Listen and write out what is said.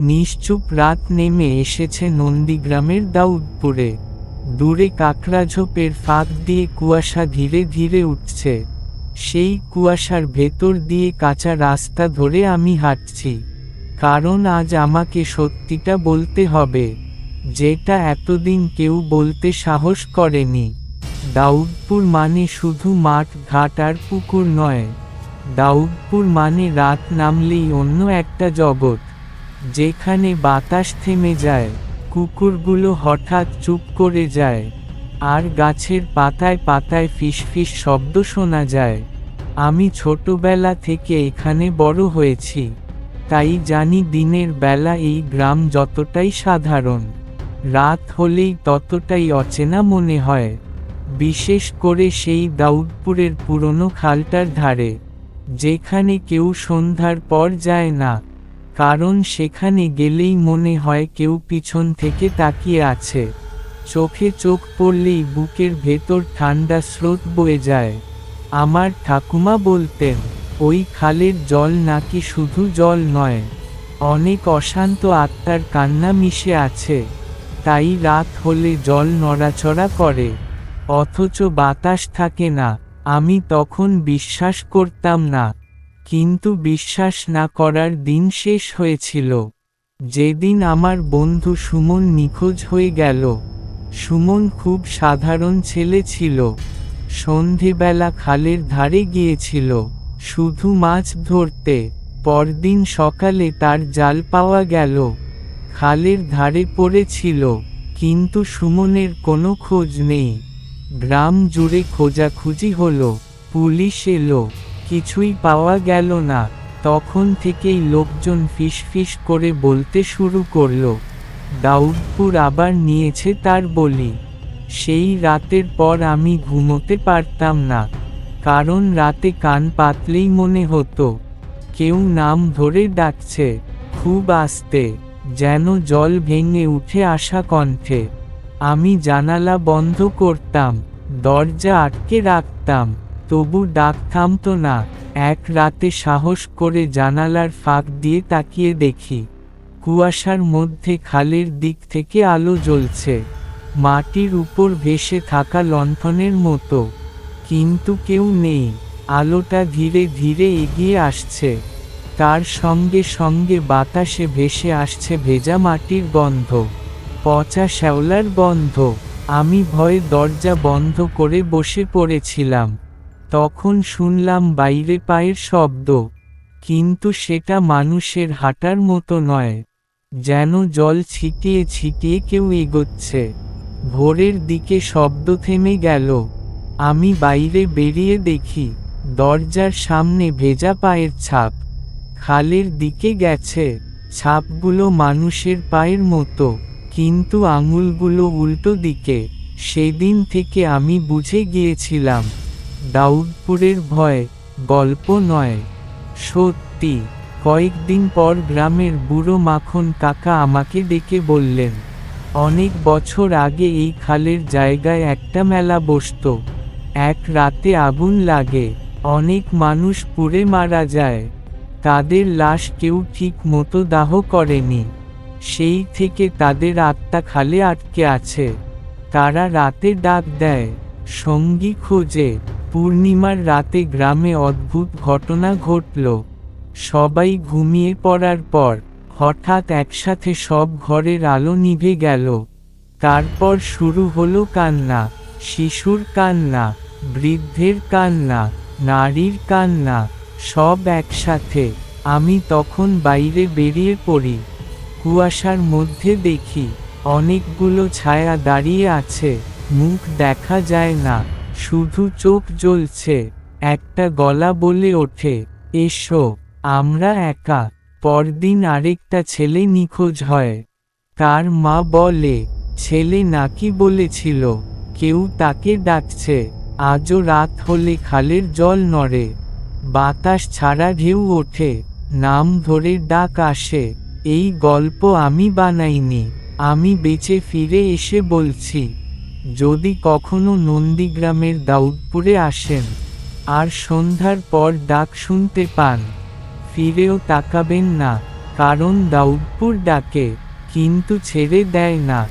নিশ্চুপ রাত নেমে এসেছে নন্দীগ্রামের দাউদপুরে। দূরে কাকড়াঝোপের ফাঁক দিয়ে কুয়াশা ধীরে ধীরে উঠছে। সেই কুয়াশার ভেতর দিয়ে কাঁচা রাস্তা ধরে আমি হাঁটছি। কারণ আজ আমাকে সত্যিটা বলতে হবে, যেটা এতদিন কেউ বলতে সাহস করেনি। দাউদপুর মানে শুধু মাঠ, ঘাট আর পুকুর নয়। দাউদপুর মানে রাত নামলেই অন্য একটা জগৎ। যেখানে বাতাস থেমে যায়, কুকুরগুলো হঠাৎ চুপ করে যায়, আর গাছের পাতায় পাতায় ফিসফিস শব্দ শোনা যায়। আমি ছোটবেলা থেকে এখানে বড় হয়েছি, তাই জানি দিনের বেলা এই গ্রাম যতটাই সাধারণ, রাত হলেই ততটাই অচেনা মনে হয়, বিশেষ করে সেই দাউদপুরের পুরনো খালটার ধারে, যেখানে কেউ সন্ধ্যার পর যায় না। কারণ সেখানে গেলেই মনে হয় কেউ পিছন থেকে তাকিয়ে আছে। চোখে চোখ পড়লেই বুকের ভেতর ঠান্ডা স্রোত বয়ে যায়। আমার ঠাকুমা বলতেন, ওই খালের জল নাকি শুধু জল নয়, অনেক অশান্ত আত্মার কান্না মিশে আছে, তাই রাত হলে জল নড়াচড়া করে, অথচ বাতাস থাকে না, আমি তখন বিশ্বাস করতাম না। কিন্তু বিশ্বাস না করার দিন শেষ হয়েছিল। যেদিন আমার বন্ধু সুমন নিখোঁজ হয়ে গেল, সুমন খুব সাধারণ ছেলে ছিল। সন্ধেবেলা খালের ধারে গিয়েছিল, শুধু মাছ ধরতে। পরদিন সকালে তার জাল পাওয়া গেল, খালের ধারে পড়েছিল, কিন্তু সুমনের কোনো খোঁজ নেই। গ্রাম জুড়ে খোঁজাখুঁজি হলো, পুলিশ এলো। কিছুই পাওয়া গেল না। তখন থেকেই লোকজন ফিসফিস করে বলতে শুরু করল, দাউদপুর আবার নিয়েছে তার বলি। সেই রাতের পর আমি ঘুমোতে পারতাম না। কারণ রাতে কান পাতলেই মনে হতো, কেউ নাম ধরে ডাকছে, খুব আস্তে, যেন জল ভেঙে উঠে আসা কণ্ঠে। আমি জানালা বন্ধ করতাম, দরজা আটকে রাখতাম। তবু ডাক থামতো না, এক রাতে সাহস করে জানালার ফাঁক দিয়ে তাকিয়ে দেখি, কুয়াশার মধ্যে খালের দিক থেকে আলো জ্বলছে, মাটির উপর ভেসে থাকা লণ্ঠনের মতো, কিন্তু কেউ নেই, আলোটা ধীরে ধীরে এগিয়ে আসছে, তার সঙ্গে সঙ্গে বাতাসে ভেসে আসছে ভেজা মাটির গন্ধ, পচা শ্যাওলার গন্ধ, আমি ভয়ে দরজা বন্ধ করে বসে পড়েছিলাম। তখন শুনলাম বাইরে পায়ের শব্দ, কিন্তু সেটা মানুষের হাঁটার মতো নয়, যেন জল ছিটিয়ে ছিটিয়ে কেউ এগোচ্ছে। ভোরের দিকে শব্দ থেমে গেল, আমি বাইরে বেরিয়ে দেখি, দরজার সামনে ভেজা পায়ের ছাপ, খালের দিকে গেছে, ছাপগুলো মানুষের পায়ের মতো, কিন্তু আঙুলগুলো উল্টো দিকে, সেদিন থেকে আমি বুঝে গিয়েছিলাম। দাউদপুরের ভয় গল্প নয়। সত্যি, কয়েকদিন পর গ্রামের বুড়ো মাখন কাকা আমাকে ডেকে বললেন, অনেক বছর আগে এই খালের জায়গায় একটা মেলা বসত। এক রাতে আগুন লাগে, অনেক মানুষ পুড়ে মারা যায়। তাদের লাশ কেউ ঠিক মতো দাহ করেনি। সেই থেকে তাদের আত্মা খালে আটকে আছে। তারা রাতে ডাক দেয়, সঙ্গী খোঁজে। পূর্ণিমার রাতে গ্রামে অদ্ভুত ঘটনা ঘটল। সবাই ঘুমিয়ে পড়ার পর হঠাৎ একসাথে সব ঘরের আলো নিভে গেল। তারপর শুরু হলো কান্না, শিশুর কান্না, বৃদ্ধের কান্না, নারীর কান্না, সব একসাথে। আমি তখন বাইরে বেরিয়ে পড়ি। কুয়াশার মধ্যে দেখি অনেকগুলো ছায়া দাঁড়িয়ে আছে। মুখ দেখা যায় না। শুধু চোখ জ্বলছে, একটা গলা বলে ওঠে, এসো, আমরা একা। পরদিন আরেকটা ছেলে নিখোঁজ হয়। তার মা বলে, ছেলে নাকি বলেছিল, কেউ তাকে ডাকছে, আজও রাত হলে খালের জল নড়ে, বাতাস ছাড়া ঢেউ ওঠে, নাম ধরে ডাক আসে, এই গল্প আমি বানাইনি, আমি বেঁচে ফিরে এসে বলছি। যদি কখনো নন্দীগ্রামের দাউদপুরে আসেন, আর সন্ধ্যার পর ডাক শুনতে পান, ফিরেও তাকাবেন না, কারণ দাউদপুর ডাকে, কিন্তু ছেড়ে দেয় না।